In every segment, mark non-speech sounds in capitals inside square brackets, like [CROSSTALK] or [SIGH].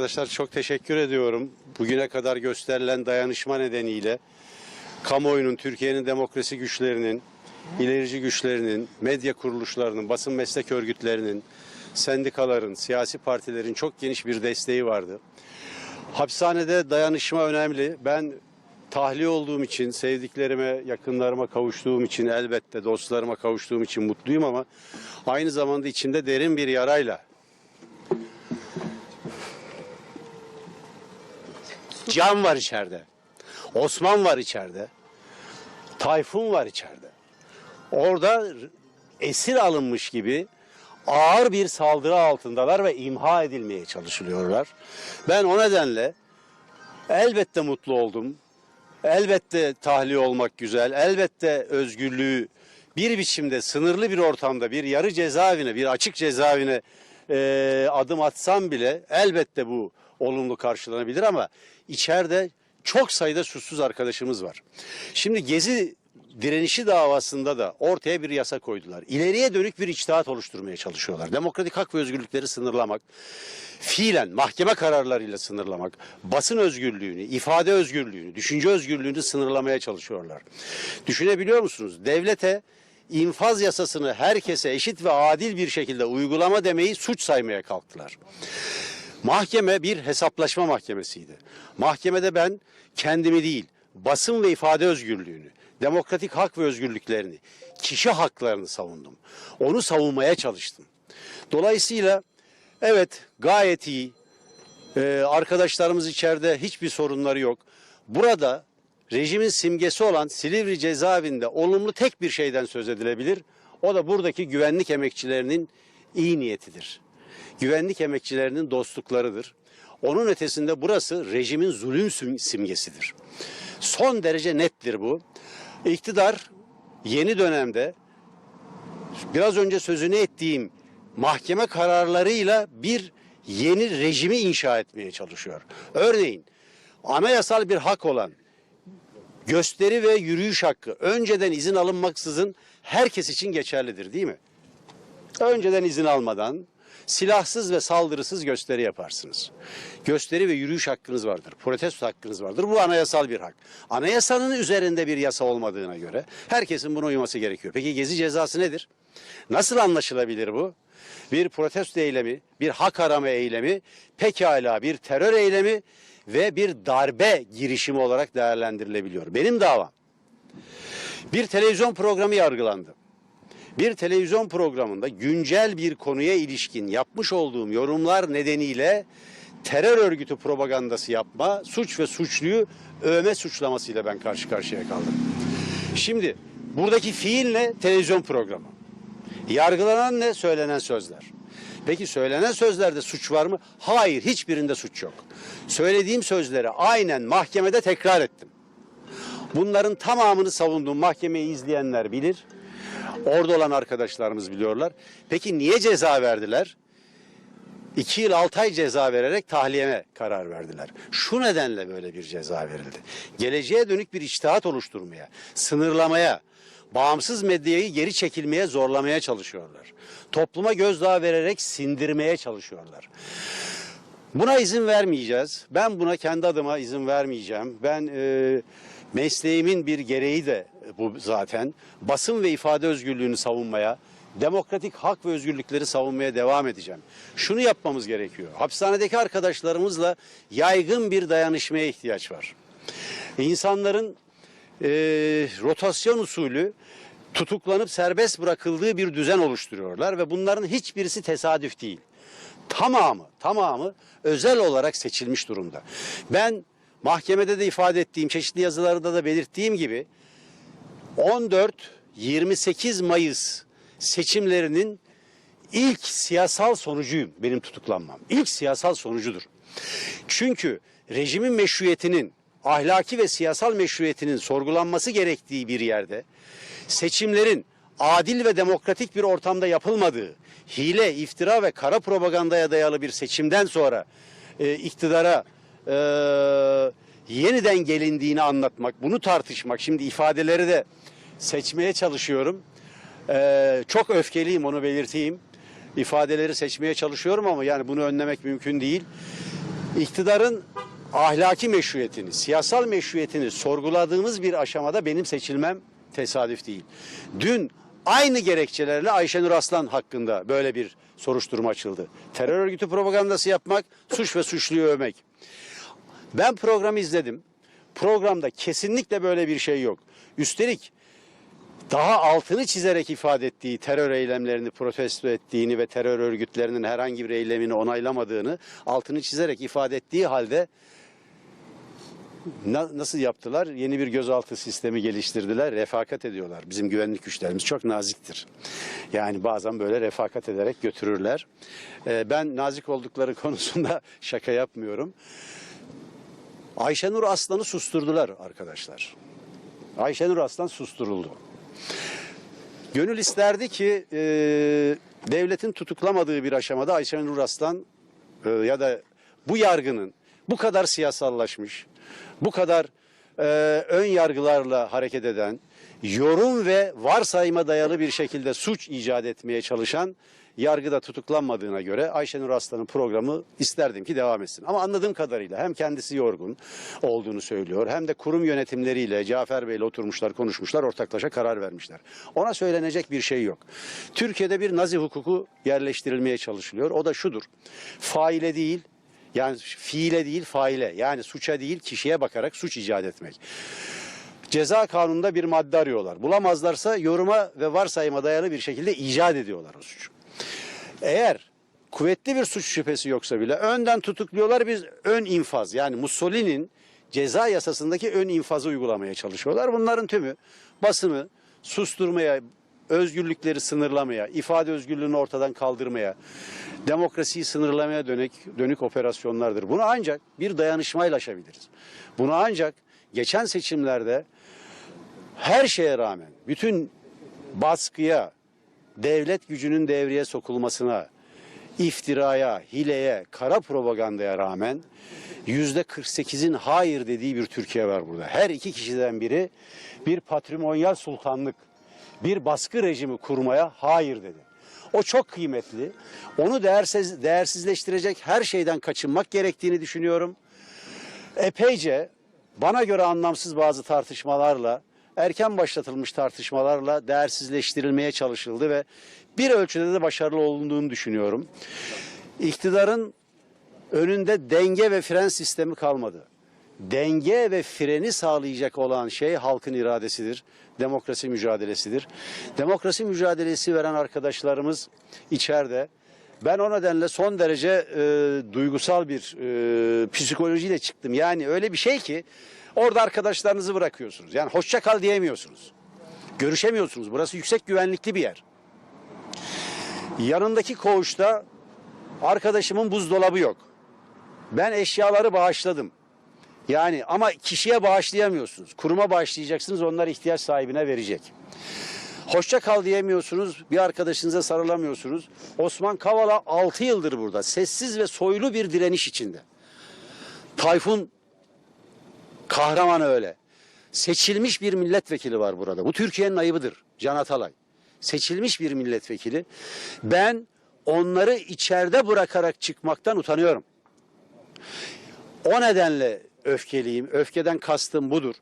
Arkadaşlar çok teşekkür ediyorum. Bugüne kadar gösterilen dayanışma nedeniyle kamuoyunun, Türkiye'nin demokrasi güçlerinin, ilerici güçlerinin, medya kuruluşlarının, basın meslek örgütlerinin, sendikaların, siyasi partilerin çok geniş bir desteği vardı. Hapishanede dayanışma önemli. Ben tahliye olduğum için, sevdiklerime, yakınlarıma kavuştuğum için, elbette dostlarıma kavuştuğum için mutluyum ama aynı zamanda içimde derin bir yarayla Can var içeride. Osman var içeride. Tayfun var içeride. Orada esir alınmış gibi ağır bir saldırı altındalar ve imha edilmeye çalışılıyorlar. Ben o nedenle elbette mutlu oldum. Elbette tahliye olmak güzel. Elbette özgürlüğü bir biçimde sınırlı bir ortamda bir yarı cezaevine, bir açık cezaevine e, adım atsam bile elbette bu olumlu karşılanabilir ama içeride çok sayıda suçsuz arkadaşımız var. Şimdi Gezi direnişi davasında da ortaya bir yasa koydular. İleriye dönük bir içtihat oluşturmaya çalışıyorlar. Demokratik hak ve özgürlükleri sınırlamak, fiilen mahkeme kararlarıyla sınırlamak, basın özgürlüğünü, ifade özgürlüğünü, düşünce özgürlüğünü sınırlamaya çalışıyorlar. Düşünebiliyor musunuz? Devlete infaz yasasını herkese eşit ve adil bir şekilde uygulama demeyi suç saymaya kalktılar. Mahkeme bir hesaplaşma mahkemesiydi. Mahkemede ben kendimi değil, basın ve ifade özgürlüğünü, demokratik hak ve özgürlüklerini, kişi haklarını savundum. Onu savunmaya çalıştım. Dolayısıyla evet gayet iyi. Ee, arkadaşlarımız içeride hiçbir sorunları yok. Burada rejimin simgesi olan Silivri cezaevinde olumlu tek bir şeyden söz edilebilir. O da buradaki güvenlik emekçilerinin iyi niyetidir güvenlik emekçilerinin dostluklarıdır. Onun ötesinde burası rejimin zulüm sim- simgesidir. Son derece nettir bu. İktidar yeni dönemde biraz önce sözünü ettiğim mahkeme kararlarıyla bir yeni rejimi inşa etmeye çalışıyor. Örneğin anayasal bir hak olan gösteri ve yürüyüş hakkı önceden izin alınmaksızın herkes için geçerlidir değil mi? Önceden izin almadan silahsız ve saldırısız gösteri yaparsınız. Gösteri ve yürüyüş hakkınız vardır. Protesto hakkınız vardır. Bu anayasal bir hak. Anayasanın üzerinde bir yasa olmadığına göre herkesin buna uyması gerekiyor. Peki gezi cezası nedir? Nasıl anlaşılabilir bu? Bir protesto eylemi, bir hak arama eylemi, pekala bir terör eylemi ve bir darbe girişimi olarak değerlendirilebiliyor. Benim davam. Bir televizyon programı yargılandı bir televizyon programında güncel bir konuya ilişkin yapmış olduğum yorumlar nedeniyle terör örgütü propagandası yapma, suç ve suçluyu övme suçlamasıyla ben karşı karşıya kaldım. Şimdi buradaki fiil ne? Televizyon programı. Yargılanan ne? Söylenen sözler. Peki söylenen sözlerde suç var mı? Hayır, hiçbirinde suç yok. Söylediğim sözleri aynen mahkemede tekrar ettim. Bunların tamamını savunduğum mahkemeyi izleyenler bilir. Orada olan arkadaşlarımız biliyorlar. Peki niye ceza verdiler? 2 yıl 6 ay ceza vererek tahliyeme karar verdiler. Şu nedenle böyle bir ceza verildi. Geleceğe dönük bir içtihat oluşturmaya, sınırlamaya, bağımsız medyayı geri çekilmeye zorlamaya çalışıyorlar. Topluma gözdağı vererek sindirmeye çalışıyorlar. Buna izin vermeyeceğiz. Ben buna kendi adıma izin vermeyeceğim. Ben e, mesleğimin bir gereği de bu zaten. Basın ve ifade özgürlüğünü savunmaya, demokratik hak ve özgürlükleri savunmaya devam edeceğim. Şunu yapmamız gerekiyor. Hapishanedeki arkadaşlarımızla yaygın bir dayanışmaya ihtiyaç var. İnsanların e, rotasyon usulü tutuklanıp serbest bırakıldığı bir düzen oluşturuyorlar ve bunların hiçbirisi tesadüf değil tamamı tamamı özel olarak seçilmiş durumda. Ben mahkemede de ifade ettiğim çeşitli yazılarda da belirttiğim gibi 14-28 Mayıs seçimlerinin ilk siyasal sonucuyum benim tutuklanmam. İlk siyasal sonucudur. Çünkü rejimin meşruiyetinin ahlaki ve siyasal meşruiyetinin sorgulanması gerektiği bir yerde seçimlerin adil ve demokratik bir ortamda yapılmadığı, hile, iftira ve kara propagandaya dayalı bir seçimden sonra e, iktidara e, yeniden gelindiğini anlatmak, bunu tartışmak, şimdi ifadeleri de seçmeye çalışıyorum. E, çok öfkeliyim onu belirteyim. İfadeleri seçmeye çalışıyorum ama yani bunu önlemek mümkün değil. iktidarın ahlaki meşruiyetini, siyasal meşruiyetini sorguladığımız bir aşamada benim seçilmem tesadüf değil. Dün aynı gerekçelerle Ayşenur Aslan hakkında böyle bir soruşturma açıldı. Terör örgütü propagandası yapmak, suç ve suçluyu övmek. Ben programı izledim. Programda kesinlikle böyle bir şey yok. Üstelik daha altını çizerek ifade ettiği terör eylemlerini protesto ettiğini ve terör örgütlerinin herhangi bir eylemini onaylamadığını altını çizerek ifade ettiği halde na- nasıl yaptılar? Yeni bir gözaltı sistemi geliştirdiler. Refakat ediyorlar. Bizim güvenlik güçlerimiz çok naziktir. Yani bazen böyle refakat ederek götürürler. Ee, ben nazik oldukları [LAUGHS] konusunda şaka yapmıyorum. Ayşenur Aslan'ı susturdular arkadaşlar. Ayşenur Aslan susturuldu. Gönül isterdi ki e, devletin tutuklamadığı bir aşamada Ayşenur Aslan e, ya da bu yargının bu kadar siyasallaşmış, bu kadar e, ön yargılarla hareket eden, yorum ve varsayıma dayalı bir şekilde suç icat etmeye çalışan yargıda tutuklanmadığına göre Ayşenur Aslan'ın programı isterdim ki devam etsin. Ama anladığım kadarıyla hem kendisi yorgun olduğunu söylüyor hem de kurum yönetimleriyle Cafer Bey'le oturmuşlar konuşmuşlar ortaklaşa karar vermişler. Ona söylenecek bir şey yok. Türkiye'de bir nazi hukuku yerleştirilmeye çalışılıyor. O da şudur. Faile değil yani fiile değil faile yani suça değil kişiye bakarak suç icat etmek. Ceza kanununda bir madde arıyorlar. Bulamazlarsa yoruma ve varsayıma dayalı bir şekilde icat ediyorlar o suçu. Eğer kuvvetli bir suç şüphesi yoksa bile önden tutukluyorlar biz ön infaz yani Mussolini'nin ceza yasasındaki ön infazı uygulamaya çalışıyorlar. Bunların tümü basını susturmaya, özgürlükleri sınırlamaya, ifade özgürlüğünü ortadan kaldırmaya, demokrasiyi sınırlamaya dönük, dönük operasyonlardır. Bunu ancak bir dayanışmayla aşabiliriz. Bunu ancak geçen seçimlerde her şeye rağmen bütün baskıya, devlet gücünün devreye sokulmasına, iftiraya, hileye, kara propagandaya rağmen yüzde 48'in hayır dediği bir Türkiye var burada. Her iki kişiden biri bir patrimonyal sultanlık, bir baskı rejimi kurmaya hayır dedi. O çok kıymetli. Onu değersiz, değersizleştirecek her şeyden kaçınmak gerektiğini düşünüyorum. Epeyce bana göre anlamsız bazı tartışmalarla erken başlatılmış tartışmalarla değersizleştirilmeye çalışıldı ve bir ölçüde de başarılı olunduğunu düşünüyorum. İktidarın önünde denge ve fren sistemi kalmadı. Denge ve freni sağlayacak olan şey halkın iradesidir. Demokrasi mücadelesidir. Demokrasi mücadelesi veren arkadaşlarımız içeride. Ben o nedenle son derece e, duygusal bir e, psikolojiyle çıktım. Yani öyle bir şey ki orada arkadaşlarınızı bırakıyorsunuz. Yani hoşça kal diyemiyorsunuz. Görüşemiyorsunuz. Burası yüksek güvenlikli bir yer. Yanındaki koğuşta arkadaşımın buzdolabı yok. Ben eşyaları bağışladım. Yani ama kişiye bağışlayamıyorsunuz. Kuruma bağışlayacaksınız onlar ihtiyaç sahibine verecek. Hoşça kal diyemiyorsunuz. Bir arkadaşınıza sarılamıyorsunuz. Osman Kavala 6 yıldır burada. Sessiz ve soylu bir direniş içinde. Tayfun kahraman öyle. Seçilmiş bir milletvekili var burada. Bu Türkiye'nin ayıbıdır. Can Atalay. Seçilmiş bir milletvekili. Ben onları içeride bırakarak çıkmaktan utanıyorum. O nedenle öfkeliyim. Öfkeden kastım budur.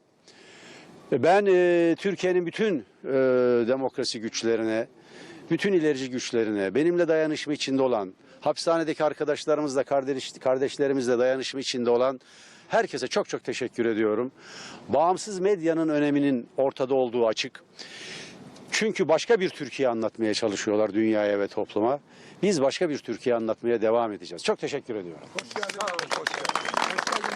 Ben e, Türkiye'nin bütün e, demokrasi güçlerine, bütün ilerici güçlerine, benimle dayanışma içinde olan, hapishanedeki arkadaşlarımızla, kardeş, kardeşlerimizle dayanışma içinde olan herkese çok çok teşekkür ediyorum. Bağımsız medyanın öneminin ortada olduğu açık. Çünkü başka bir Türkiye anlatmaya çalışıyorlar dünyaya ve topluma. Biz başka bir Türkiye anlatmaya devam edeceğiz. Çok teşekkür ediyorum. Hoş geldin.